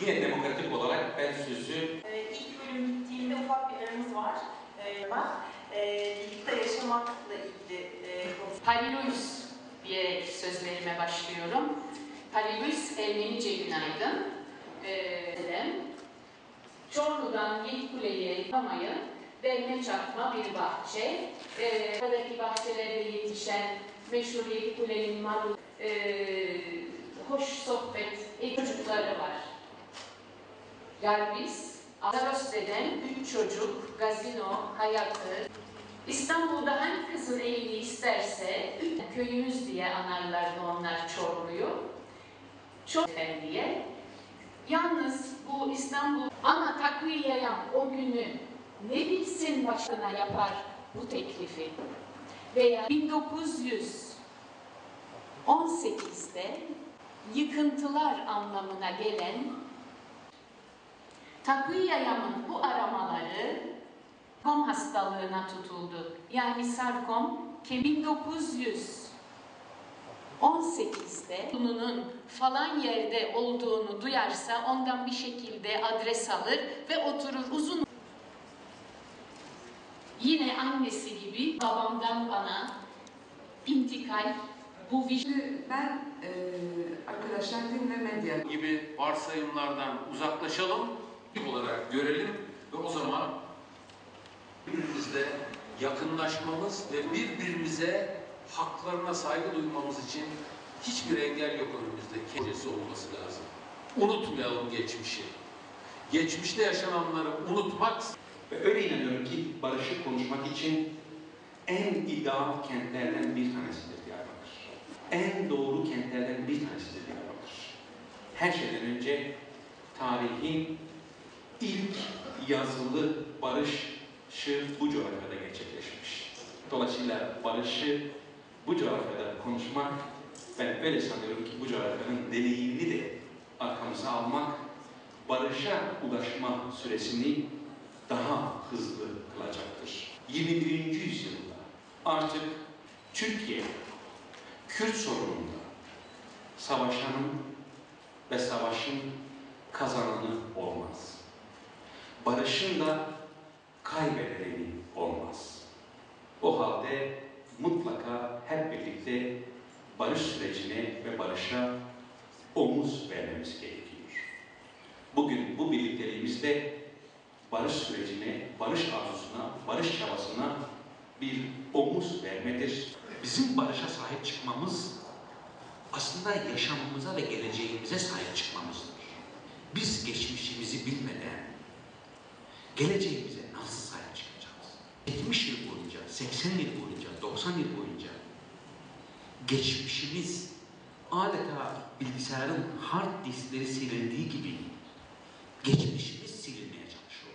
Yine demokratik olarak ben sözü Ee, İlk bölüm bittiğinde ufak bir aramız var. Ee, Ben e, birlikte yaşamakla ilgili e, konuşacağım. Haliluis diye sözlerime başlıyorum. Haliluis Ermenice günaydın. Ee, Çorlu'dan Yedikule'ye yıkamayı derme çatma bir bahçe. Ee, buradaki bahçelerde yetişen meşhur Yedikule'nin marul, ee, hoş sohbet e, çocukları var. Garbis, Zaros'ten üç çocuk, gazino, hayatı, İstanbul'da hangi kızın evini isterse köyümüz diye anarlardı onlar Çorlu'yu. Çok diye. Yalnız bu İstanbul ama takviyeyen o günü ne bilsin başına yapar bu teklifi. Veya 1918'de yıkıntılar anlamına gelen Takviyayam'ın bu aramaları sarkom hastalığına tutuldu. Yani sarkom 1918'de bunun falan yerde olduğunu duyarsa ondan bir şekilde adres alır ve oturur uzun Yine annesi gibi babamdan bana intikal bu vicdan Şimdi ben e, arkadaşlar din ve medya gibi varsayımlardan uzaklaşalım olarak görelim ve o zaman birbirimizle yakınlaşmamız ve birbirimize haklarına saygı duymamız için hiçbir engel yok önümüzde. Kendisi olması lazım. Unutmayalım geçmişi. Geçmişte yaşananları unutmak Ve öyle inanıyorum ki barışı konuşmak için en ideal kentlerden bir tanesidir Diyarbakır. En doğru kentlerden bir tanesidir Diyarbakır. Her şeyden önce tarihin ilk yazılı barışı bu coğrafyada gerçekleşmiş. Dolayısıyla barışı bu coğrafyada konuşmak, ben öyle sanıyorum ki bu coğrafyanın deneyimini de arkamıza almak, barışa ulaşma süresini daha hızlı kılacaktır. 21. yüzyılda artık Türkiye Kürt sorununda savaşanın ve savaşın kazananı olmaz. Barışın da kaybedeni olmaz. O halde mutlaka hep birlikte barış sürecine ve barışa omuz vermemiz gerekiyor. Bugün bu birlikteliğimizde barış sürecine, barış arzusuna, barış çabasına bir omuz vermedir. Bizim barışa sahip çıkmamız aslında yaşamımıza ve geleceğimize sahip çıkmamızdır. Biz bilmeden geleceğimize nasıl sahip çıkacağız? 70 yıl boyunca, 80 yıl boyunca, 90 yıl boyunca geçmişimiz adeta bilgisayarın hard diskleri silindiği gibi geçmişimiz silinmeye çalışıyor.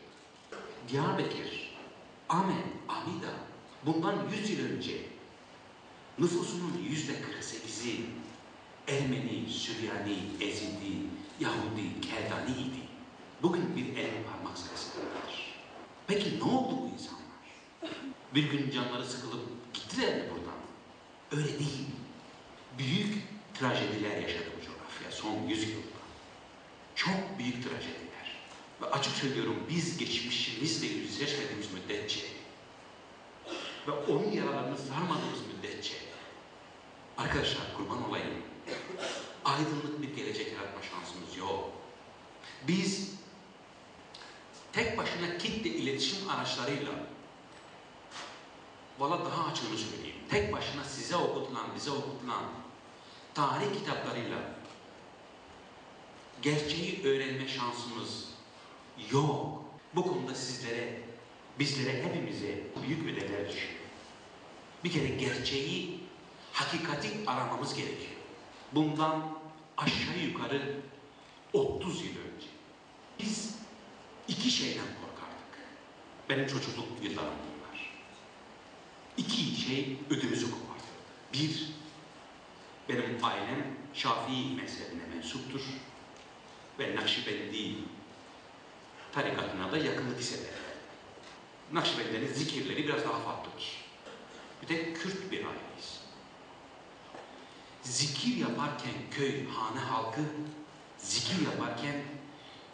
Diyarbakır, Amen, Amida bundan 100 yıl önce nüfusunun yüzde 48'i Ermeni, Süryani, Ezidi, Yahudi, Keldani idi. Bugün bir el parmak sayısı kadardır. Peki ne oldu bu insanlar? Bir gün canları sıkılıp gittiler mi buradan? Öyle değil. Büyük trajediler yaşadı bu coğrafya son 100 yılda. Çok büyük trajediler. Ve açık söylüyorum biz geçmişimizle yüzleşmediğimiz müddetçe ve onun yaralarını sarmadığımız müddetçe arkadaşlar kurban olayım aydınlık bir gelecek yaratma şansımız yok. Biz tek başına kitle iletişim araçlarıyla valla daha açığını söyleyeyim. Tek başına size okutulan, bize okutulan tarih kitaplarıyla gerçeği öğrenme şansımız yok. Bu konuda sizlere, bizlere, hepimize büyük ödevler düşüyor. Bir kere gerçeği, hakikati aramamız gerekiyor. Bundan aşağı yukarı 30 yıl önce iki şeyden korkardık. Benim çocukluk yıllarım bunlar. İki şey ödümüzü kopardı. Bir, benim ailem Şafii mezhebine mensuptur ve Nakşibendi tarikatına da yakınlık hissederler. Nakşibendilerin zikirleri biraz daha farklıdır. Bir de Kürt bir aileyiz. Zikir yaparken köy, hane halkı zikir yaparken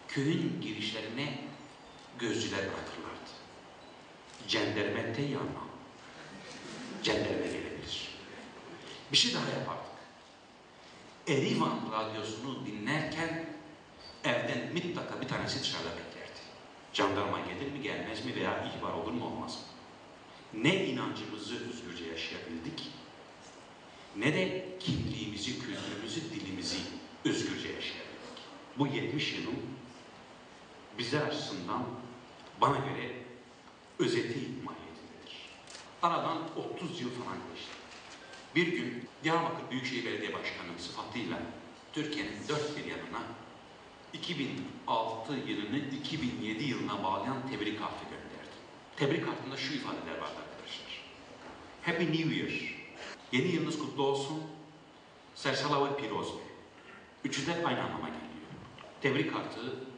köyün girişlerine gözcüler bırakırlardı. Cenderme te yanma. Cenderme gelebilir. Bir şey daha yapardık. Erivan radyosunu dinlerken evden mutlaka bir tanesi dışarıda beklerdi. Jandarma gelir mi gelmez mi veya ihbar olur mu olmaz mı? Ne inancımızı özgürce yaşayabildik ne de kimliğimizi, kültürümüzü, dilimizi özgürce yaşayabildik. Bu 70 yılın bizler açısından bana göre özeti mahiyetindedir. Aradan 30 yıl falan geçti. Bir gün Diyarbakır Büyükşehir Belediye Başkanı sıfatıyla Türkiye'nin dört bir yanına 2006 yılını 2007 yılına bağlayan tebrik kartı gönderdi. Tebrik kartında şu ifadeler vardı arkadaşlar. Happy New Year. Yeni yılınız kutlu olsun. Sersala ve Pirozbe. Üçü de aynı anlama geliyor. Tebrik kartı